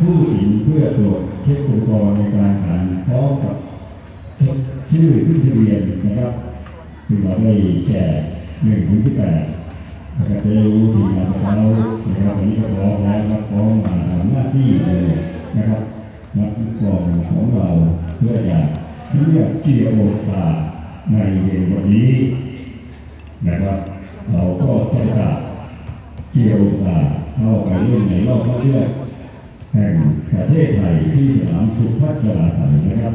ผู้สินเพื่อตรวจเช็คอุปกรณ์ในการขันพร้อมกับชื่อขึ้นทะเบียนนะครับคือเราได้แจกหนึ่งถึงสิบแปดนะครับจะได้รู้ทีมงานของเขานะครับวันนี้ก็พร้อมแล้วครับพร้อมมาทำหน้าที่เลยนะครับนักฟุตบอลของเราเพื่อจะเลือกเกียร์โอสตาร์ในเย็นวันนี้นะครับ เราก็จะเกียวซาเข้าไปเล่นในรอบคัดเลือก แห่งประเทศไทยที่สนามสุพัชราสันนะครับ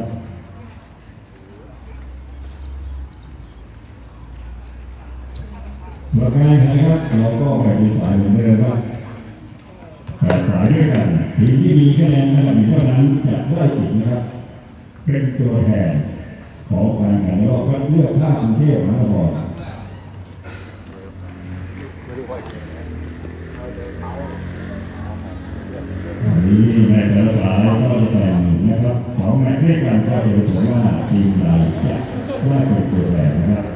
มื่อการแข่งขันครับเราก็แบ่งเป็นสายเหมือนเดิมครับแปดสายด้วยกันทีมที่มีคะแนนระดับหนึ่งเท่านั้นจะได้สิทธิ์นะครับ เป็นตัวแทนของการแข่งรอบคัดเลือกภาคกรุงเทพมหานคร สองแมตช์ด้วยกันก็จะถือว่าทีมใดจะได้เป็นตัวแทนนะครับ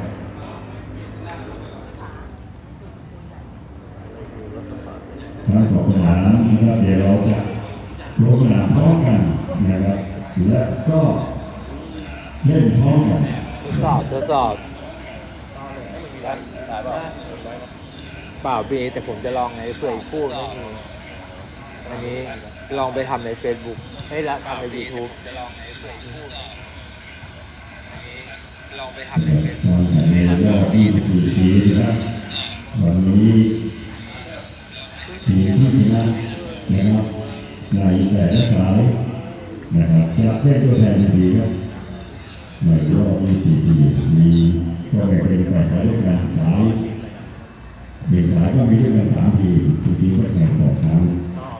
ทั้งสองสนามนะครับเดี๋ยวเราจะลงสนามพร้อมกันนะครับและก็เล่นพร้อมกันทดสอบทดสอบเปล่าพี่แต่ผมจะลองในเผื่ออีกคู่ไม่มี อันนี้ลองไปทำใน Facebook ให้ละทำใน YouTube จะลองในเผื่ออีกคู่อันนี้ลองไปทำใน Facebook ตอนแข่งในรอบ24ทีมนะครับวันนี้ทีมที่ชนะนะครับในแต่ละสายนะครับจะได้ตัวแทนสีครับในรอบ24ทีมมีก็แบ่งเป็นแปดสายด้วยกันสายหนึ่งสายก็มีด้วยกันสามทีมทุกทีมก็แข่งสองครั้ง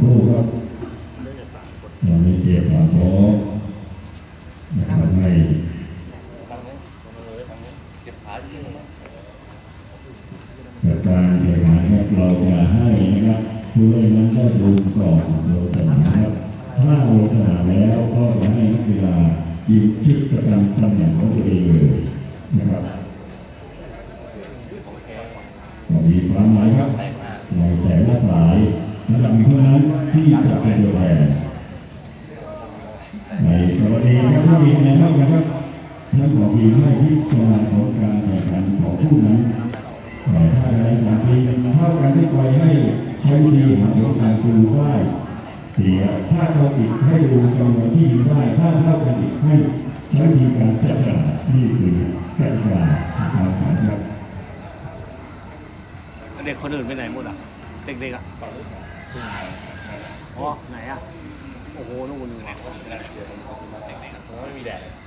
ครู่ครับเราไมีเกียรติความพร้อมนะครับให้แต่การแข่งขันครับเราจะให้นะครับผู้เล่นนั้นได้ลงก่อนลงสนามครับถ้าลงสนามแล้วก็จะให้นักกีฬายิงจุดประจำตำแหน่งของตัวเองเลยนะครับก็มีความหมายครับ ในแต่ละสายระดับเท่านั้นที่จะเป็นตัวแทนในกรณีครับ ถ้ามีคะแนนเท่ากันครับทั้งสองทีมให้พิจารณาของการแข่งขันของคู่นั้นแต่ถ้าคะแนนสามทีมเท่ากันที่ไปให้ใช้วิธีหาผลการคูณได้เสียถ้าเราอีกให้ดูจำนวนที่ยิงได้ถ้าเท่ากันอีกให้ใช้วิธีการจัดการนี่คือกติกาการแข่งขันครับเด็กคนอื่นไปไหนหมดอะเด็กๆอะอ๋อไหนอะโอ้โหนู่นไหนคนเด็กๆไม่มีแดดนู่ น